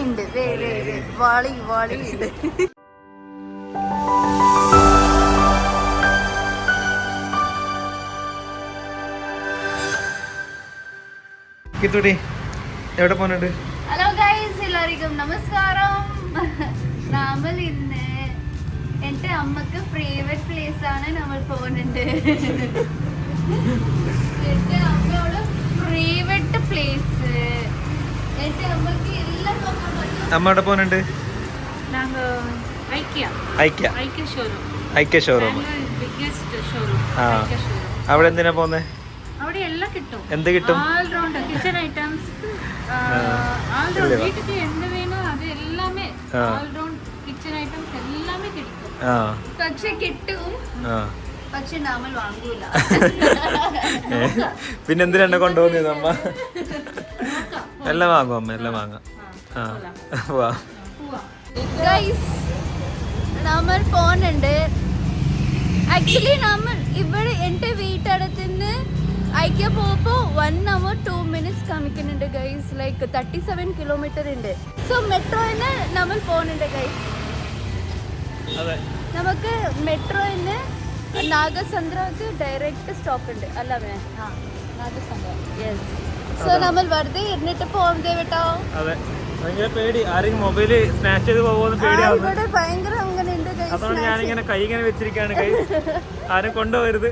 ഉണ്ട്. വാളി വാളി. ഉണ്ട് കിത്തുടി എവിടെ പോനുണ്ട് ഹലോ ഗൈസ് എല്ലാവർക്കും നമസ്കാരം. നമ്മൾ ഇന്ന് എന്റെ അമ്മയ്ക്ക് ഫേവറേറ്റ് പ്ലേസ് ആണ് നമ്മൾ പോകുന്നുണ്ട് എന്റെ അമ്മയോട് ഫേവറേറ്റ് പ്ലേസ് അമ്മയുടെ പോനുണ്ട് ഐക്യ. ഷോറൂം അവിടെ എന്തിനാ പോന്നെ എന്ത് കിട്ടും? പക്ഷെ കിട്ടും. ആ. പിന്നെ എന്തിനാ എന്നെ കൊണ്ടുപോകുന്നത് അമ്മ? എല്ലാം വാങ്ങും അമ്മ എല്ലാം വാങ്ങാം. ആ വാ. നമ്മൾ പോകുന്നുണ്ട് ആക്ച്വലി നമ്മൾ ഇവിടെ എന്റെ വീട്ടടുത്ത് നിന്ന് ഐക്യ പോകുമ്പോൾ വൺ അവർ ടു മിനിറ്റ്സ് കാണിക്കുന്നുണ്ട് guys like thirty seven kilometre ഉണ്ട്. സോ മെട്രോയിന് നമ്മൾ പോകുന്നുണ്ട് ഗൈസ് നമുക്ക് മെട്രോയിന് നാഗസന്ദ്രക്ക് ഡയറക്റ്റ് സ്റ്റോപ്പ് ഉണ്ട്. അല്ലേ യെസ് സോ നമ്മൾ വെറുതെ ഇരുന്നിട്ട് പോകുന്നതേ കേട്ടോ അതെ. ഭയങ്കര പേടി. ആരെങ്കിലും മൊബൈൽ സ്നാച്ച് ചെയ്ത് പോകുമെന്ന് പേടിയാവുന്നു ഇവിടെ ഭയങ്കര അങ്ങനെ ഉണ്ട് അതുകൊണ്ട് ഞാനിങ്ങനെ കൈ ഇങ്ങനെ വെച്ചിരിക്കുകയാണ് കൈ ആരും കൊണ്ടുപോകരുത്.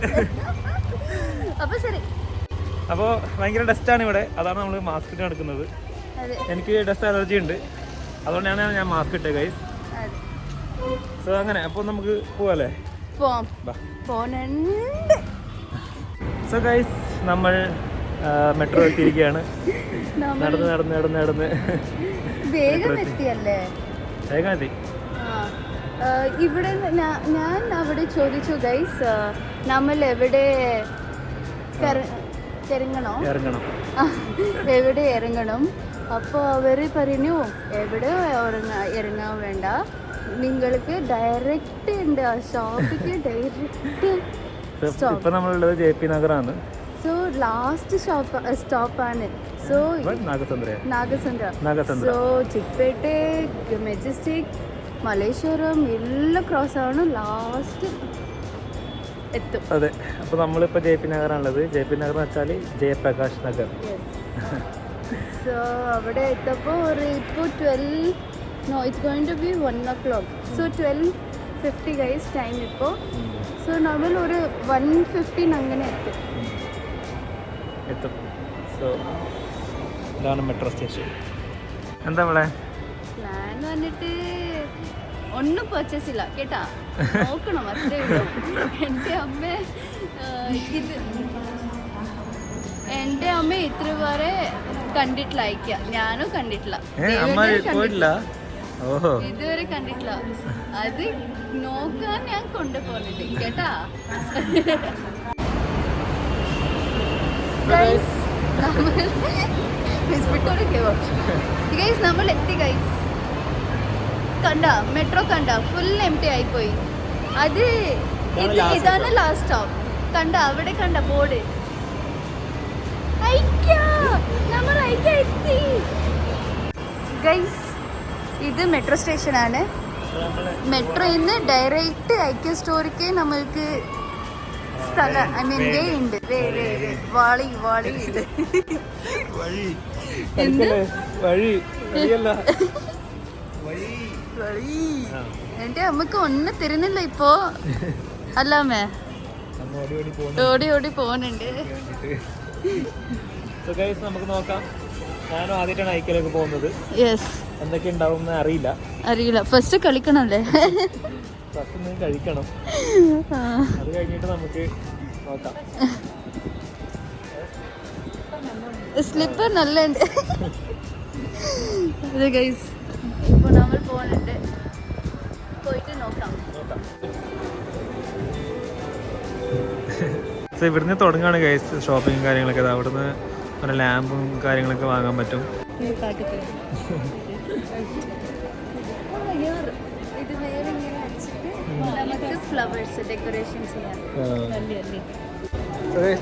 അപ്പൊ ശരി. അപ്പോൾ ഭയങ്കര ഡസ്റ്റാണ് ഇവിടെ. അതാണ് നമ്മൾ മാസ്ക് ഇട്ട് നടക്കുന്നത്. എനിക്ക് ഡസ്റ്റ് അലർജി ഉണ്ട്. അതുകൊണ്ടാണ് ഞാൻ മാസ്ക് ഇട്ടത് കൈ സോ അങ്ങനെ. അപ്പോൾ നമുക്ക് പോവാല്ലേ? സോ ഗൈസ് നമ്മൾ മെട്രോ എത്തിയിരിക്കുകയാണ്. നടന്ന് നടന്ന് നടന്ന് നടന്ന്. വേഗം എത്തിയല്ലേ? വേഗം എത്തി. ആ. ആ, ഇവിടെ ഞാൻ അവിടെ ചോദിച്ചു ഗൈസ് നമ്മൾ എവിടെ ണോ ഇറങ്ങണോ. ഇറങ്ങണം എവിടെ ഇറങ്ങണം? അപ്പോൾ അവർ പറഞ്ഞു എവിടെ ഇറങ്ങ- ഇറങ്ങാൻ വേണ്ട. നിങ്ങൾക്ക് ഡയറക്റ്റ് ഉണ്ട്. ആ ഷോപ്പിക്ക് ഡയറക്റ്റ് നമ്മളുള്ളത് ജെ പി നഗറാണ് so last shop സ്റ്റോപ്പാണ് so Nagasandra Nagasandra so Chickpet Majestic Malleshwaram എല്ലാം ക്രോസ് ആണ്. ലാസ്റ്റ് എത്തും. അതെ. അപ്പോൾ നമ്മളിപ്പോൾ ജെ പി നഗറാണുള്ളത് ജെ പി നഗർ എന്ന് വെച്ചാൽ ജയപ്രകാശ് നഗർ. സോ അവിടെ എത്തപ്പോൾ ഒരു ഇപ്പോൾ twelve no it's going to be one o'clock so twelve fifty guys time ഇപ്പോൾ സോ നമ്മൾ ഒരു വൺ ഫിഫ്റ്റീൻ അങ്ങനെ എത്തും. എത്തും. സോ ഇതാണ് മെട്രോ സ്റ്റേഷൻ എന്താ ഇവിടെ പ്ലാൻ വന്നിട്ട് ഒന്നും പർച്ചേസ് ഇല്ല കേട്ടാ? നോക്കണം അത്രേ എന്റെ അമ്മ ഇത് എന്റെ അമ്മ ഇത്ര വരെ കണ്ടിട്ടില്ല അയക്കുക ഞാനും കണ്ടിട്ടില്ല. പോയിട്ടില്ല? ഇതുവരെ കണ്ടിട്ടില്ല. അത് നോക്കാൻ ഞാൻ കൊണ്ടുപോകുന്നുണ്ട് കേട്ടാ? ഗൈസ് നമ്മൾ എത്തി ഗൈസ് കണ്ട? മെട്രോ കണ്ട? ഫുൾ എം ടി ആയിപ്പോയി. അത് ഇതാണ് ഇത് ഇതാണ് ലാസ്റ്റ് സ്റ്റോപ്പ് കണ്ട? അവിടെ കണ്ട ബോർഡ് നമ്മൾ ഐക്യ എത്തി. ഗൈസ് ഇത് മെട്രോ സ്റ്റേഷനാണ്. മെട്രോയിൽ നിന്ന് ഡയറക്റ്റ് ഐക്യ സ്റ്റോറിക്ക് നമ്മൾക്ക് സ്ഥലം ഐ മീൻ വേ ഉണ്ട് വേ വേ വേ. വാളി വാളി ഉണ്ട് എന്റെ അമ്മയ്ക്ക് ഒന്നും തരുന്നില്ല ഇപ്പോ. അല്ലാമേ. ഓടി ഓടി പോണുണ്ട് ഓടി ഓടി പോകുന്നുണ്ട്. സോ ഗൈസ് നമുക്ക് നോക്കാം. ഞാനും ആദ്യമായിട്ടാണ് ഐക്യയിലേക്ക് പോകുന്നത്. യെസ് എന്തൊക്കെ ഉണ്ടാവും അറിയില്ല. അറിയില്ല. ഫസ്റ്റ് കളിക്കണല്ലേ? ഫസ്റ്റ് കഴിക്കണം. അത് കഴിഞ്ഞിട്ട് നമുക്ക് നോക്കാം. സ്ലിപ്പർ നല്ല ഉണ്ട് ഇത് ഗൈസ് ഇപ്പോൾ നമ്മൾ പോകുന്നുണ്ട് പോയിട്ട് നോക്കാം. സോ ഇവിടുന്ന് തുടങ്ങുകയാണ് ഗൈസ് ഷോപ്പിങ്ങും കാര്യങ്ങളൊക്കെ. അവിടുന്ന് പിന്നെ ലാമ്പും കാര്യങ്ങളൊക്കെ വാങ്ങാൻ പറ്റും. ഇത് നേരെ ഇങ്ങനെ വെച്ചിട്ട് നമുക്ക് ഫ്ലവേഴ്സ് ഡെക്കറേഷൻ ചെയ്യാം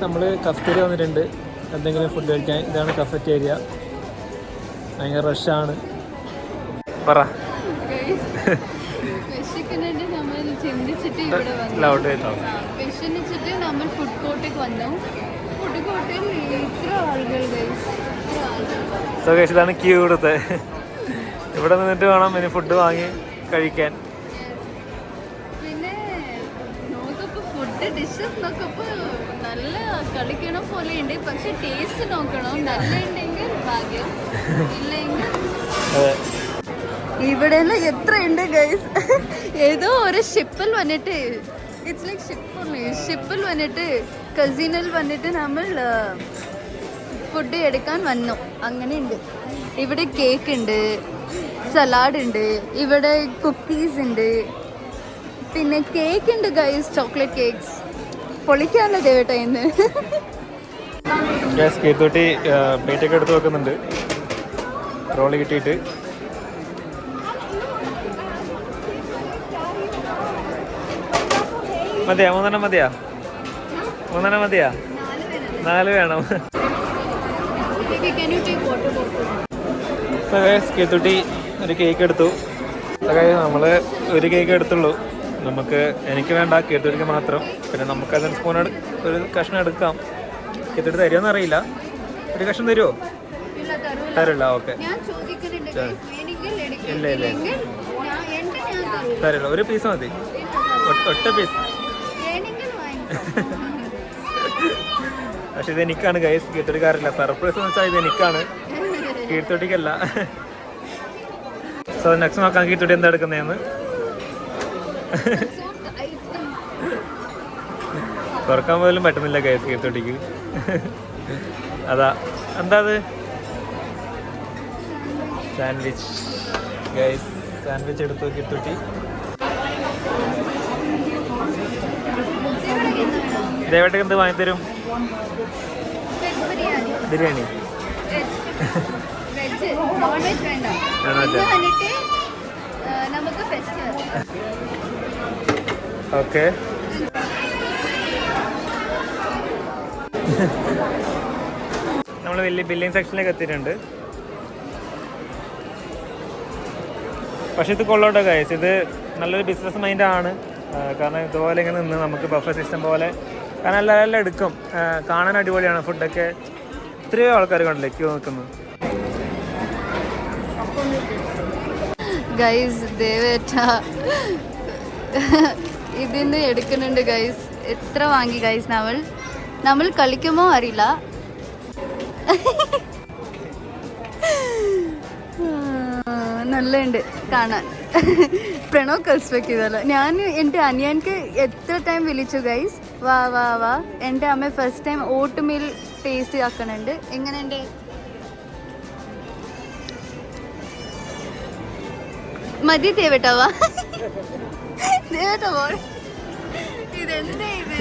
നമ്മൾ വന്നിട്ടുണ്ട്. എന്തെങ്കിലും ഫുഡ് കഴിക്കാൻ. ഇതാണ് കഫറ്റേരിയ ഭയങ്കര റഷാണ് പറ. നമ്മൾ ചിന്തിച്ചിട്ട് ഇവിടെ നമ്മൾ ഫുഡ് കോർട്ടേക്ക് വന്നു. ഫുഡ് കോർട്ടിൽ ഇത്ര ആളുകൾ ഇതാണ് ക്യൂ കൊടുത്ത് ഇവിടെ നിന്നിട്ട് വേണം ഇനി ഫുഡ് വാങ്ങി കഴിക്കാൻ. പിന്നെ നോക്കപ്പോ ഫുഡ് ഡിഷസ് നോക്കപ്പോ നല്ല കളിക്കണ പോലെ ഉണ്ട് പക്ഷെ ടേസ്റ്റ് നോക്കണം? നല്ല ഉണ്ടെങ്കിൽ ഭാഗ്യം. ഇല്ലെങ്കിൽ അതെ. ഇവിടെ എത്ര ഉണ്ട് ഗൈസ് ഏതോ ഒരു ഷിപ്പിൽ വന്നിട്ട് ഇറ്റ്സ് ലൈക്ക് ഷിപ്പ് ഷിപ്പിൽ വന്നിട്ട് കസിനിൽ വന്നിട്ട് നമ്മൾ ഫുഡ് എടുക്കാൻ വന്നു. അങ്ങനെയുണ്ട്. ഇവിടെ കേക്ക് ഉണ്ട്. സലാഡ് ഉണ്ട് ഇവിടെ കുക്കീസ് ഉണ്ട് പിന്നെ കേക്ക് ഉണ്ട് ഗൈസ് ചോക്ലേറ്റ് കേക്ക്സ് പൊളിക്കാനുള്ള ദേവട്ടെ ഇന്ന് ഗ്യാസ് കീർത്തോട്ടി പ്ലേറ്റൊക്കെ എടുത്ത് വെക്കുന്നുണ്ട്. റോൾ കിട്ടിയിട്ട്. മതിയാ മൂന്നെണ്ണം മതിയാ? മൂന്നെണ്ണം മതിയാ? നാല് വേണം. കീർത്തുട്ടി ഒരു കേക്ക് എടുത്തു. സകായ നമ്മൾ ഒരു കേക്ക് എടുത്തുള്ളൂ. നമുക്ക് എനിക്ക് വേണ്ട കീർത്തുട്ടിക്ക് മാത്രം. പിന്നെ നമുക്ക് അതിന് സ്പൂൺ ഒരു കഷ്ണം എടുക്കാം. കീർത്തുട്ടി തരുമോന്ന് അറിയില്ല. ഒരു കഷ്ണം തരുമോ തരില്ല ഓക്കെ. ഇല്ല, ഇല്ല. തരില്ല ഒരു പീസ് മതി. ഒറ്റ പീസ്. പക്ഷെ ഇത് എനിക്കാണ് ഗൈസ് കീർത്തുട്ടിക്കാരില്ല സർപ്രൈസ് എന്ന് വെച്ചാൽ ഇത് എനിക്കാണ്. കീർത്തുട്ടിക്കല്ല സോ നെക്സ്റ്റ് നോക്കാം കീഴ്ത്തൊട്ടി എന്താ എടുക്കുന്നതെന്ന്. തുറക്കാൻ പോലും പറ്റുന്നില്ല കേസ് കീഴ്ത്തൊട്ടിക്ക് അതാ എന്താ അത്? സാൻഡ്വിച്ച് ഗൈസ് സാൻഡ്വിച്ച് എടുത്തു കീർത്തോട്ടി ദേവേട്ടക്ക് എന്ത് വാങ്ങിത്തരും? ബിരിയാണി. വേണ്ട. വന്നിട്ട് നമുക്ക് ഫെസ്റ്റിവൽ ഓക്കെ. നമ്മൾ വലിയ ബില്ലിംഗ് സെക്ഷനിലേക്ക് എത്തിയിട്ടുണ്ട്. പക്ഷെ ഇത് കൊള്ളോട്ടോ ഗൈസ് ഇത് നല്ലൊരു ബിസിനസ് മൈൻഡ് ആണ്. കാരണം ഇതുപോലെ ഇങ്ങനെ നിന്ന് നമുക്ക് ബഫർ സിസ്റ്റം പോലെ കാരണം എല്ലാവരും എല്ലാം എടുക്കും. കാണാൻ അടിപൊളിയാണ്. ഫുഡൊക്കെ ഇത്രയോ ആൾക്കാർ കണ്ടില്ലേ ക്യൂ നിൽക്കുന്നു. ഗൈസ് ദേവേറ്റ ഇതിന്ന് എടുക്കുന്നുണ്ട് ഗൈസ് എത്ര വാങ്ങി ഗൈസ് നമ്മൾ? നമ്മൾ കളിക്കുമോ അറിയില്ല. നല്ലുണ്ട് കാണാൻ. പ്രണോ കൽസ്പെക്ട് ചെയ്തല്ലോ ഞാൻ എന്റെ അനിയൻക്ക് എത്ര ടൈം വിളിച്ചു ഗൈസ് വാ വാ വാ. എന്റെ അമ്മ first time oatmeal taste ആക്കണുണ്ട്. എങ്ങനെയുണ്ട്? മതി ദേവേട്ടാ വാ ദേവേട്ടാ പോ ഇതെന്താ ഇത്?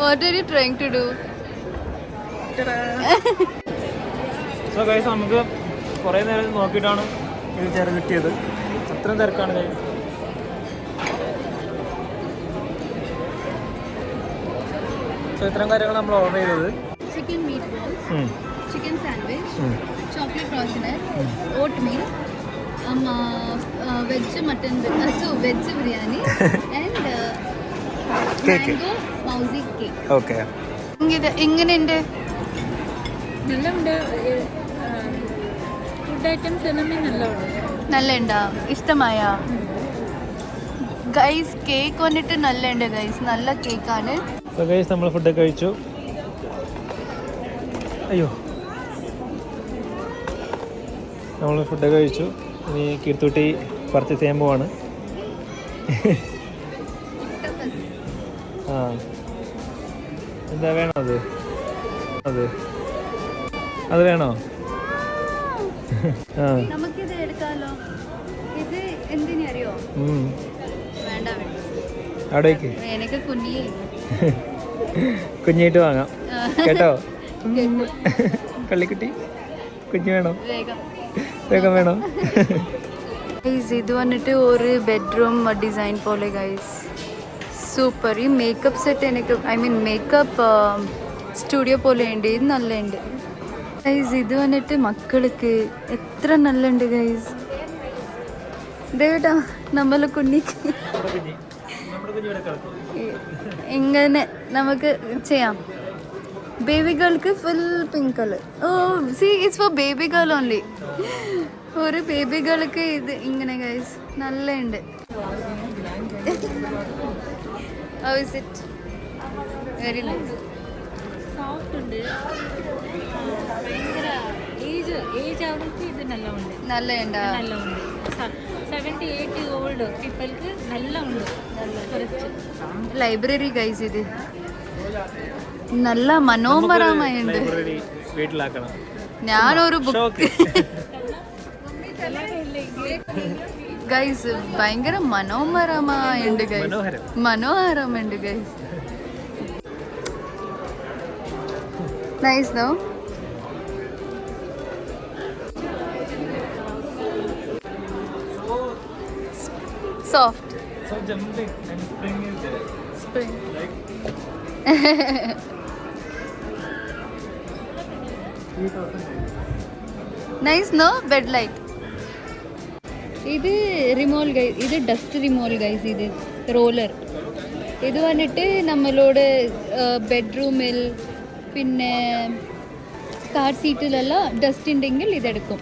What are you trying to do so guys നമുക്ക് കുറേ നേരം നോക്കിയിട്ടാണ് ഇത് ചേർന്ന് കിട്ടിയത്. അത്രയും തിരക്കാണ് ഗൈസ് സോ ഇത്രയും കാര്യങ്ങൾ നമ്മൾ ഓർഡർ ചെയ്തത്. Chicken meat balls. Chicken sandwich. Chocolate റോസിനർ oatmeal veg mutton veg biryani and Cake. Mango mousse cake okay എങ്ങനെയുണ്ട്? നല്ലുണ്ട്. ഫുഡ് ഐറ്റംസ് എല്ലാം നല്ലുണ്ട് നല്ല ഉണ്ടാ ഇഷ്ടമായ? ഗൈസ് കേക്ക് വന്നിട്ട് നല്ല ഉണ്ട് ഗൈസ് നല്ല കേക്കാണ് സോ ഗൈസ് നമ്മൾ ഫുഡ് കഴിച്ചു. അയ്യോ. നമ്മൾ ഫുഡ് കഴിച്ചു. ഇനി കീർത്തുട്ടി പർച്ചേസ് ചെയ്യാൻ പോവാണ്. ആ. എന്താ വേണോ അത്? അത്. അത് വേണോ? ആ. നമുക്കിത് എടുക്കാലോ. ഇത് വേണ്ട വേണ്ട. അവിടേക്ക്. എനിക്ക് കുഞ്ഞി. കുഞ്ഞായിട്ട് വാങ്ങാം. കേട്ടോ? കള്ളിക്കുട്ടി കുഞ്ഞു വേണം. വേഗം. വേഗം വേണം. ഇത് വന്നിട്ട് ഒരു ബെഡ്റൂം ഡിസൈൻ പോലെ ഗൈസ് സൂപ്പർ ഈ മേക്കപ്പ് സെറ്റ് എനിക്ക് ഐ മീൻ മേക്കപ്പ് സ്റ്റുഡിയോ പോലെ ഉണ്ട്. ഇത് നല്ല ഉണ്ട് ഗൈസ് ഇത് വന്നിട്ട് മക്കൾക്ക് എത്ര നല്ല ഉണ്ട് ഗൈസ് ദേവിട്ടാ നമ്മളെ കുഞ്ഞിക്ക്. എങ്ങനെ നമുക്ക് ചെയ്യാം? Baby ഗേൾക്ക് full pink colour oh see it's for baby girl only ഒരു ബേബി ഗേൾക്ക് ഇത് ഇങ്ങനെ ഗൈസ് നല്ല ഉണ്ട് how is it very nice soft ഉണ്ട്. ആ, ഭയങ്കര ഏജ് ഏജ് അവർക്ക് ഇത് നല്ല ഉണ്ട് നല്ല ഉണ്ടാ നല്ല ഉണ്ട് സെവന്റി എയ്റ്റ് ഓൾഡ് പീപ്പിൾക്ക് നല്ല ഉണ്ട് നല്ല കുറച്ച്. ലൈബ്രറി ഗൈസ് ഇത്. നല്ല മനോഹരമായുണ്ട്. വീട്ടിലാക്കണം. ഞാനൊരു ബുക്ക് ഗൈസ് ഭയങ്കര മനോഹരമായുണ്ട് ഗൈസ്. മനോഹരം. മനോഹരമുണ്ട് guys. Nice no soft So jumping and spring is there. Spring Like 3000. Nice no bed light ഇത് റിമോൾ ഗൈസ് ഇത് ഡസ്റ്റ് റിമോൾ ഗൈസ് ഇത് റോളർ ഇത് വന്നിട്ട് നമ്മളോട് ബെഡ്റൂമിൽ പിന്നെ കാർ സീറ്റിലെല്ലാം ഡസ്റ്റ് ഉണ്ടെങ്കിൽ ഇതെടുക്കും.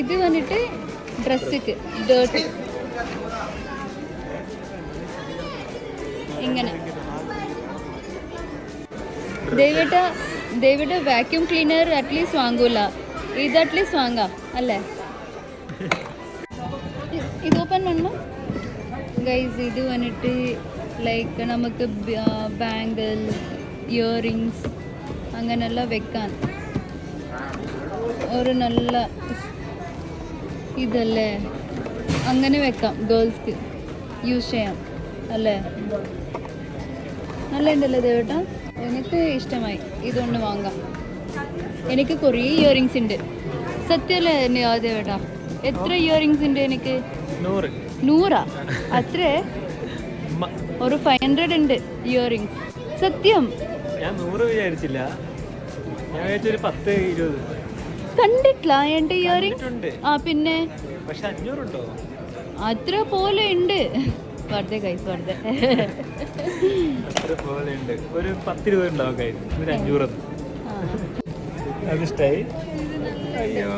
ഇത് വന്നിട്ട് ഡ്രസ്സിക്ക് ഡേർട്ട് ഇങ്ങനെ. ദയവിട്ട ദയവിട്ട് വാക്യൂം ക്ലീനർ അറ്റ്ലീസ്റ്റ് വാങ്ങൂല ഇത് അറ്റ്ലീസ്റ്റ് വാങ്ങാം അല്ലേ ഇത് ഓപ്പൺ പണ്ണോ ഗൈസ് ഇത് വന്നിട്ട് ലൈക്ക് നമുക്ക് ബാങ്കിൾ ഇയറിങ്സ് അങ്ങനെല്ലാം വെക്കാൻ ഒരു നല്ല ഇതല്ലേ അങ്ങനെ വെക്കാം ഗേൾസ്ക്ക് യൂസ് ചെയ്യാം അല്ലേ നല്ല ഉണ്ടല്ലേ ദേവേട്ടാ എനിക്ക് ഇഷ്ടമായി. ഇതൊന്ന് വാങ്ങാം. എനിക്ക് കുറേ ഇയറിങ്സ് ഉണ്ട്. സത്യമല്ലേ എന്നെ ആദ്യം ദേവേട്ടാ എത്ര ഇയറിങ്സ് ഉണ്ട് എനിക്ക്? നൂറ്. അത്രേ. ഒരു ഫൈവ് ഹൺഡ്രഡ് ഉണ്ട് ഇയറിങ്സ് സത്യം? ഞാൻ നൂറ് വിചാരിച്ചില്ല. ഞാൻ വിചാരിച്ചൊരു പത്ത് ഇരുപത്. കണ്ടിട്ടില്ല എന്റെ ഉണ്ട് ആ പിന്നെ? പക്ഷെ അഞ്ഞൂറുണ്ടോ? അത്ര പോലെ ഉണ്ട്. വെറുതെ കൈസ് വെറുതെ. പോലെ ഒരു പത്ത് രൂപ ഉണ്ടാവും കൈ ഒരു അഞ്ഞൂറ്. അതിഷ്ടായി അയ്യോ.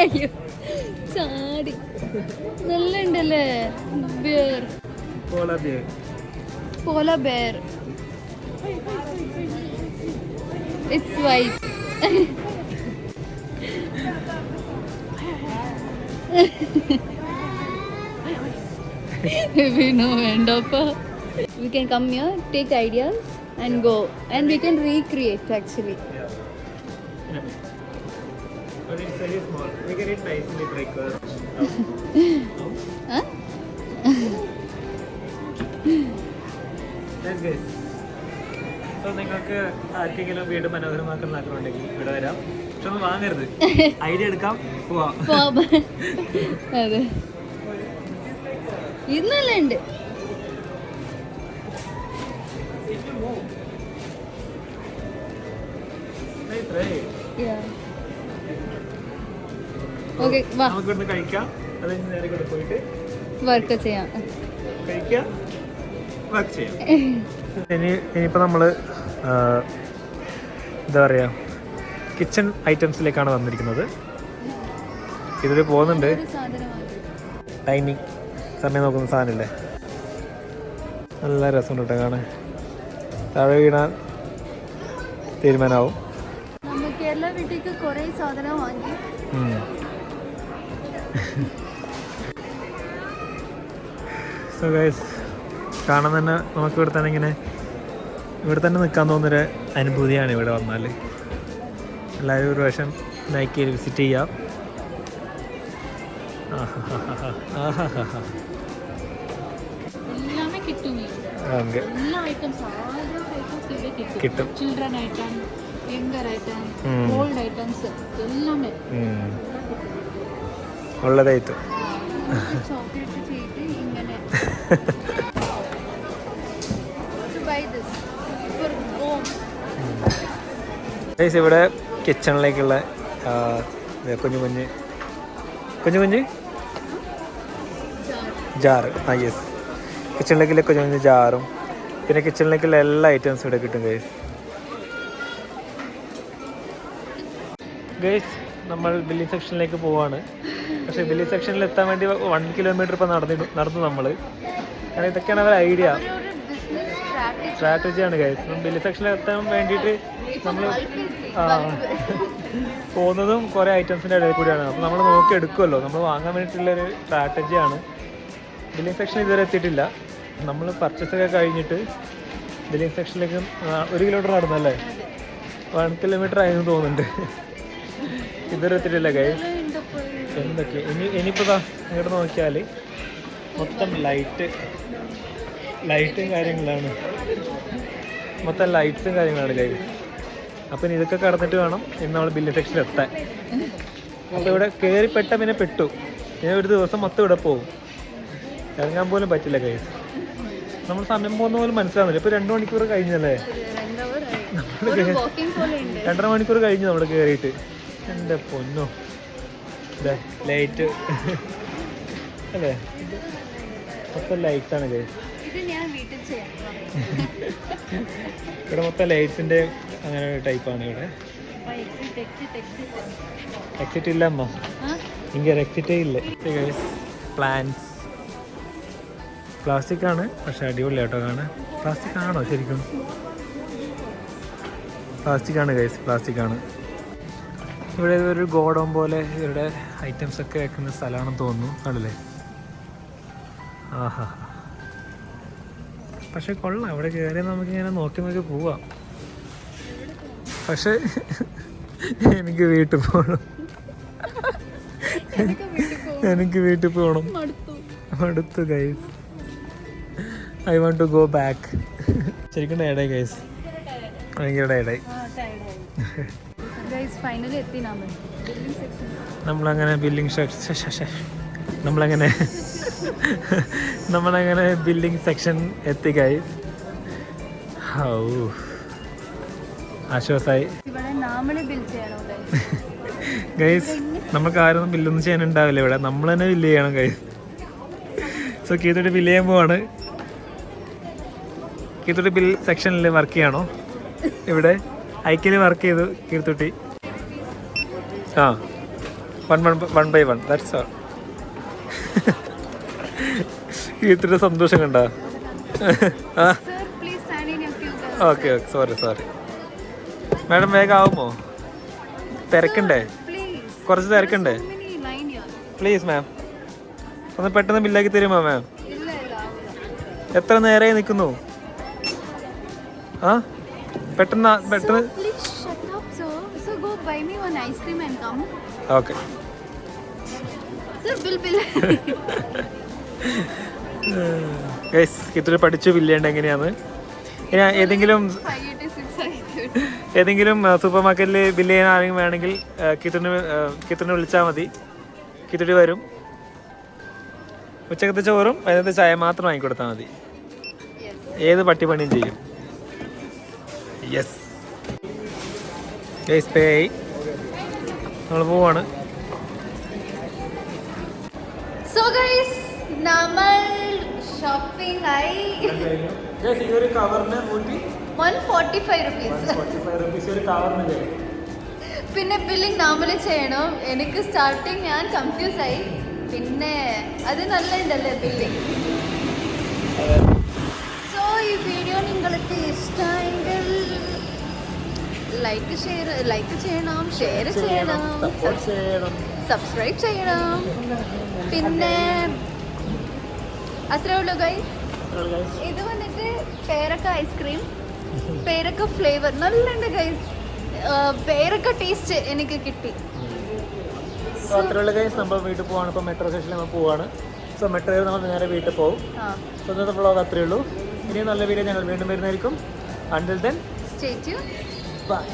അയ്യോ. ചാടി. നല്ല ഉണ്ടല്ലേ ബിയർ പോളാ ബിയർ പോല ബിയർ ഇറ്റ്സ് വൈറ്റ് വിനോ വേണ്ടപ്പ we can come here take ideas and go and we can recreate actually But it's very small. We can eat nicely breakfast. That's good. So നിങ്ങൾക്ക് ആർക്കെങ്കിലും വീട് മനോഹരമാക്കുന്ന ആഗ്രഹമുണ്ടെങ്കിൽ ഇവിടെ വരാം ഒന്നും വാങ്ങരുത്. ഐഡിയ എടുക്കാം പോവാം. അതെ. ഇത് നല്ല ഉണ്ട് വർക്ക് ചെയ്യാം. കഴിക്കാം. വർക്ക് ചെയ്യാം. ഇനി ഇനിയിപ്പോൾ നമ്മൾ എന്താ പറയുക കിച്ചൺ ഐറ്റംസിലേക്കാണ് വന്നിരിക്കുന്നത്. ഇതിൽ പോകുന്നുണ്ട്. ടൈമിങ് സമയം നോക്കുന്ന സാധനമില്ലേ? നല്ല രസമുണ്ട് കേട്ടോ കാണാൻ. താഴെ വീണാൽ തീരുമാനമാവും. കേരള വീട്ടിലേക്ക് കുറേ സാധനം വാങ്ങി. സോ ഗൈസ് കാണാൻ തന്നെ നമുക്ക് ഇവിടെ തന്നെ ഇങ്ങനെ ഇവിടെ തന്നെ നിൽക്കാൻ തോന്നുന്നൊരു അനുഭൂതിയാണ് ഇവിടെ വന്നാൽ എല്ലാവരും ഒരു പ്രാവശ്യം നൈക്കിയിൽ വിസിറ്റ് ചെയ്യാം. കിട്ടും children item younger item old items എല്ലാമേ. ഉള്ളതായിട്ട് ചോക്ലേറ്റ് ചെയ്ത് ഇങ്ങനെ. ഇവിടെ കിച്ചണിലേക്കുള്ള കുഞ്ഞു കുഞ്ഞ്. കുഞ്ഞു കുഞ്ഞ്? ജാറ്. ആ യെസ് കിച്ചണിലേക്കുള്ള കുഞ്ഞു കുഞ്ഞ് ജാറും. പിന്നെ കിച്ചണിലേക്കുള്ള എല്ലാ ഐറ്റംസും ഇവിടെ കിട്ടും ഗൈസ് ഗൈസ് നമ്മൾ ബില്ലി സെക്ഷനിലേക്ക് പോവാണ്. പക്ഷേ ബില്ലി സെക്ഷനിൽ എത്താൻ വേണ്ടി വൺ കിലോമീറ്റർ ഇപ്പോൾ നടന്നു നടന്നു നമ്മൾ കാരണം ഇതൊക്കെയാണ് അവരുടെ ഐഡിയ സ്ട്രാറ്റജിയാണ് ഗൈസ് ബില്ലി സെക്ഷനിൽ എത്താൻ വേണ്ടിയിട്ട് നമ്മൾ പോകുന്നതും കുറേ ഐറ്റംസിന്റെ ഇടയിൽ കൂടിയാണ്. അപ്പോൾ നമ്മൾ നോക്കി എടുക്കുമല്ലോ നമ്മൾ വാങ്ങാൻ വേണ്ടിയിട്ടുള്ളൊരു സ്ട്രാറ്റജിയാണ് ബില്ലിംഗ് സെക്ഷൻ ഇതുവരെ എത്തിയിട്ടില്ല. നമ്മൾ പർച്ചേസ് ഒക്കെ കഴിഞ്ഞിട്ട് ബില്ലിംഗ് സെക്ഷനിലേക്ക് ഒരു കിലോമീറ്റർ നടന്നല്ലേ? വൺ കിലോമീറ്റർ ആയിരുന്നു തോന്നുന്നുണ്ട്. ഇതുവരെ എത്തിയിട്ടില്ല കൈ എന്തൊക്കെ ഇനി ഇനിയിപ്പോൾ ഇതാ ഇങ്ങോട്ട് നോക്കിയാൽ മൊത്തം ലൈറ്റ് ലൈറ്റും കാര്യങ്ങളാണ്. മൊത്തം ലൈറ്റ്സും കാര്യങ്ങളാണ് ഗൈസ് അപ്പം ഇനി ഇതൊക്കെ കടന്നിട്ട് വേണം ഇന്ന് നമ്മൾ ബില്ല് സെക്ഷനിൽ എത്താൻ. അപ്പോൾ ഇവിടെ കയറി പെട്ട പിന്നെ പെട്ടു. ഞാൻ ഒരു ദിവസം മൊത്തം ഇവിടെ പോകും. ഇറങ്ങാൻ പോലും പറ്റില്ല ഗൈസ് നമ്മൾ സമയം പോകുന്ന പോലും മനസ്സിലാവുന്നില്ല. ഇപ്പോൾ രണ്ട് മണിക്കൂർ കഴിഞ്ഞല്ലേ? രണ്ടര മണിക്കൂർ കഴിഞ്ഞു നമ്മൾ കയറിയിട്ട് എന്റെ പൊന്നോ. ഇതേ ലൈറ്റ് അല്ലേ? മൊത്തം ലൈറ്റ് ആണ് ചെയ്യാം. ഇവിടെ മൊത്തം ലൈറ്റ്സിന്റെ അങ്ങനെ ഒരു ടൈപ്പാണ് ഇവിടെ. എക്സിറ്റ് ഇല്ല അമ്മ ഇങ്ങനെ എക്സിറ്റേ ഇല്ല. പ്ലാന്റ്സ് പ്ലാസ്റ്റിക് ആണ് പക്ഷെ അടിപൊളി കേട്ടോ കാണാൻ. പ്ലാസ്റ്റിക് ആണോ ശരിക്കും? പ്ലാസ്റ്റിക് ആണ് ഗൈസ് പ്ലാസ്റ്റിക് ആണ്. ഇവിടെ ഒരു ഗോഡൗൺ പോലെ ഇവരുടെ ഐറ്റംസ് ഒക്കെ വെക്കുന്ന സ്ഥലമാണെന്ന് തോന്നുന്നു. ആണല്ലേ ആഹാ. പക്ഷെ കൊള്ളാം. ഇവിടെ കയറി നമുക്ക് ഇങ്ങനെ നോക്കി നോക്കി പോവാം. പക്ഷെ എനിക്ക് വീട്ടിൽ പോകണം എനിക്ക് വീട്ടിൽ പോകണം അടുത്ത് guys I want to go back ശരിക്കും ടയർഡായി ഗൈസ് ഭയങ്കര ടയർഡായി സെക്ഷൻ നമ്മളങ്ങനെ ബില്ലിംഗ് നമ്മളങ്ങനെ നമ്മളങ്ങനെ ബില്ലിംഗ് സെക്ഷൻ എത്തി ഗൈസ് ഹൗ. ആശ്വാസമായി ചെയ്യണോ ഗൈസ് നമുക്ക് ആരൊന്നും ബില്ലൊന്നും ചെയ്യാനുണ്ടാവില്ല ഇവിടെ. നമ്മൾ തന്നെ ബില്ല് ചെയ്യണം ഗൈസ് സോ കീത്തോട്ട് ബില്ല് ചെയ്യാൻ പോവാണ്. കീത്തോട്ട് ബിൽ സെക്ഷനിൽ വർക്ക് ചെയ്യണോ? ഇവിടെ ഐക്കിൽ വർക്ക് ചെയ്തു കീർത്തുട്ടി ആ one one one by one that's all കീർത്തിയുടെ സന്തോഷം കണ്ടോ? Okay okay sorry sorry madam വേഗം ആവുമോ തിരക്കണ്ടേ കുറച്ച് തിരക്കണ്ടേ? പ്ലീസ് മാം ഒന്ന് പെട്ടെന്ന് ബില്ലാക്കി തരുമോ മാം എത്ര നേരമായി നിൽക്കുന്നു? ആ? പെട്ടെന്ന് പെട്ടെന്ന് ഓക്കെ ഗൈസ് ഇത്തിരി പഠിച്ചു ബില്ലേണ്ട എങ്ങനെയാണ്? ഇനി ഏതെങ്കിലും ഏതെങ്കിലും സൂപ്പർ മാർക്കറ്റിൽ ബില്ല് ചെയ്യാൻ ആരെങ്കിലും വേണമെങ്കിൽ കിത്തുന് കിത്തുന് വിളിച്ചാൽ മതി. കിത്തുടി വരും. ഉച്ചക്കത്തെ ചോറും വൈകുന്നേരത്തെ ചായ മാത്രം വാങ്ങിക്കൊടുത്താൽ മതി. ഏത് പട്ടിപ്പണിയും ചെയ്യും. യെസ് ഗൈസ് പേ ആയി. നമ്മൾ പോവാണ്. സോ ഗൈസ് നമ്മൾ ഷോപ്പിംഗ് ആയി. ഒരു കവറിനെ നൂറ്റി വൺ ഫോർട്ടി ഫൈവ് റുപ്പീസ് പിന്നെ ബില്ലിംഗ് നാമൽ ചെയ്യണം. എനിക്ക് സ്റ്റാർട്ടിങ് ഞാൻ കൺഫ്യൂസ് ആയി. പിന്നെ അത് നല്ല ഉണ്ടല്ലേ ബില്ലിംഗ് സോ ഈ വീഡിയോ നിങ്ങൾക്ക് ഇഷ്ടമെങ്കിൽ ലൈക്ക് ഷെയർ ലൈക്ക് ചെയ്യണം ഷെയർ ചെയ്യണം സബ്സ്ക്രൈബ് ചെയ്യണം. പിന്നെ അത്രേ ഉള്ളൂ ഗൈ ഇത് വന്നിട്ട് പേരക്ക ഐസ്ക്രീം പേരക്ക ഫ്ലേവർ നല്ലുണ്ട് ഗൈസ് പേരക്ക ടേസ്റ്റ് എനിക്ക് കിട്ടി. അത്രയുള്ള കേസ് നമ്മൾ വീട്ടിൽ പോവാണ്. ഇപ്പോൾ മെട്രോ സ്റ്റേഷനിൽ നമ്മൾ പോവാണ്. സോ മെട്രോയിൽ നമ്മൾ നേരെ വീട്ടിൽ പോകും സോ ഇന്നത്തെ വ്ളോഗ് അത്രയേ ഉള്ളൂ. ഇനിയും നല്ല വീഡിയോ ഞങ്ങൾ വീണ്ടും വരുന്നതായിരിക്കും. Until then stay by